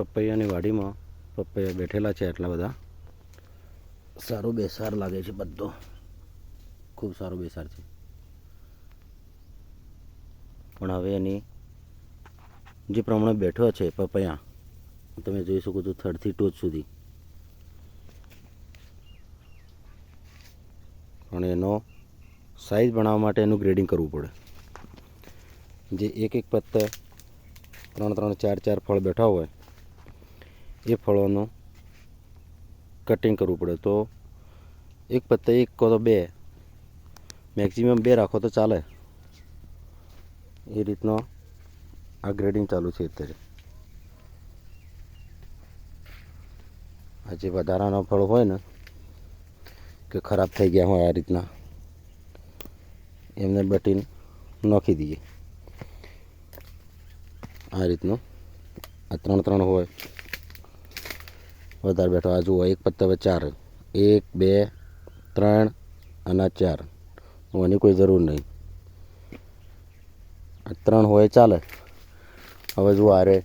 પપૈયાની વાડીમાં પપૈયા બેઠેલા છે એટલા બધા. સારો બેસાર લાગે છે બધો. ખૂબ સારો બેસાર છે. પણ હવે એની જે પ્રમાણે બેઠો છે પપૈયા તમે જોઈ શકો છો થર્ડથી ટોચ સુધી. પણ એનો સાઈઝ બનાવવા માટે એનું ગ્રેડિંગ કરવું પડે. જે એક એક પત્તે ત્રણ ત્રણ ચાર ચાર ફળ બેઠા હોય એ ફળોનું કટિંગ કરવું પડે. તો એક પત્તે એક કહો તો બે. મેક્સિમમ બે રાખો તો ચાલે. એ રીતનો આ ગ્રેડિંગ ચાલુ છે અત્યારે. આ જે વધારાના ફળ હોય ને, કે ખરાબ થઈ ગયા હોય આ રીતના, એમને બટીન નાખી દઈએ. આ રીતનું આ ત્રણ ત્રણ હોય. વધારે બેઠો. આ જુઓ, એક પત્તા પર ચાર. એક, બે, ત્રણ અને ચાર. આની કોઈ જરૂર નહીં. ત્રણ હોય ચાલે. હવે જુઓ, આરે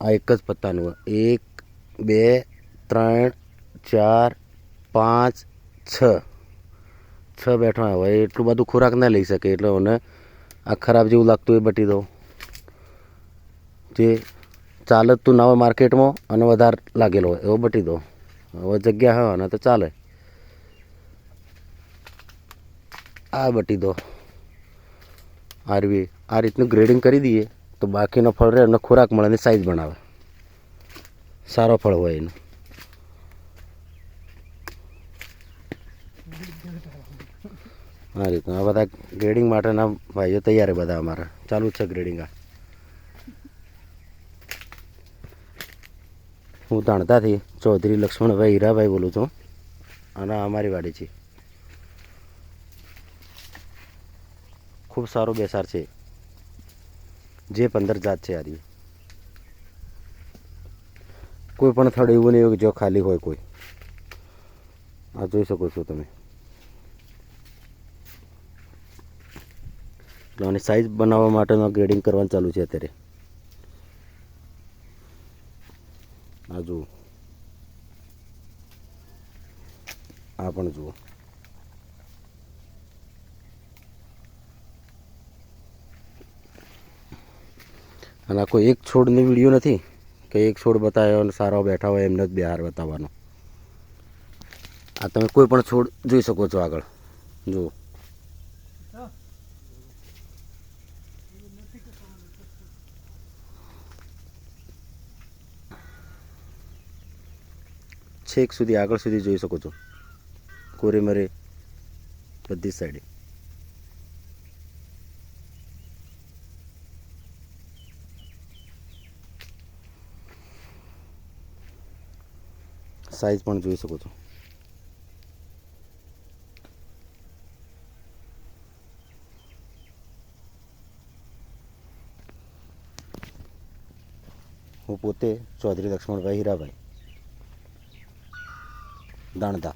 આ એક જ પત્તાનું હોય. એક, બે, ત્રણ, ચાર, પાંચ, છ. છ બેઠા હોય. એટલું બધું ખોરાક ના લઈ શકે. એટલે મને આ ખરાબ જેવું લાગતું એ બટી દો જે ચાલતું ના હોય માર્કેટમાં અને વધારે લાગેલો હોય, એવો બટી દો. હવે જગ્યા હોય અને તો ચાલે. આ બટી દો. આરવી આ રીતનું ગ્રેડિંગ કરી દઈએ, તો બાકીનો ફળ રહે એમને ખોરાક મળે અને સાઈઝ બનાવે. સારો ફળ હોય એનું. આ રીતના બધા ગ્રેડિંગ માટેના ભાઈઓ તૈયાર બધા અમારા. ચાલુ છે ગ્રેડિંગ આ. હું તાણતાથી ચૌધરી લક્ષ્મણભાઈ હીરાભાઈ બોલું છું. અને અમારી વાડી છે. ખૂબ સારો બેસાર છે. જે પંદર જાત છે આરી. કોઈ પણ થડ એવું નહીં જો ખાલી હોય કોઈ. આ જોઈ શકો છો તમે. એટલે સાઈઝ બનાવવા માટેનું ગ્રેડિંગ કરવાનું ચાલુ છે અત્યારે. આ જુઓ આ પણ જુઓ. અને આખો એક છોડની વીડિયો નથી? કે એક છોડ બતાવ્યો અને સારો બેઠા હોય એમને જ બિહાર બતાવવાનો. આ તમે કોઈ પણ છોડ જોઈ શકો છો આગળ. જુઓ. છેક સુધી આગળ સુધી જોઈ શકો છો. કોરેમરે બધી સાઈડે સાઈઝ પણ જોઈ શકો છો. હું પોતે ચૌધરી લક્ષ્મણભાઈ હીરાભાઈ. தானதா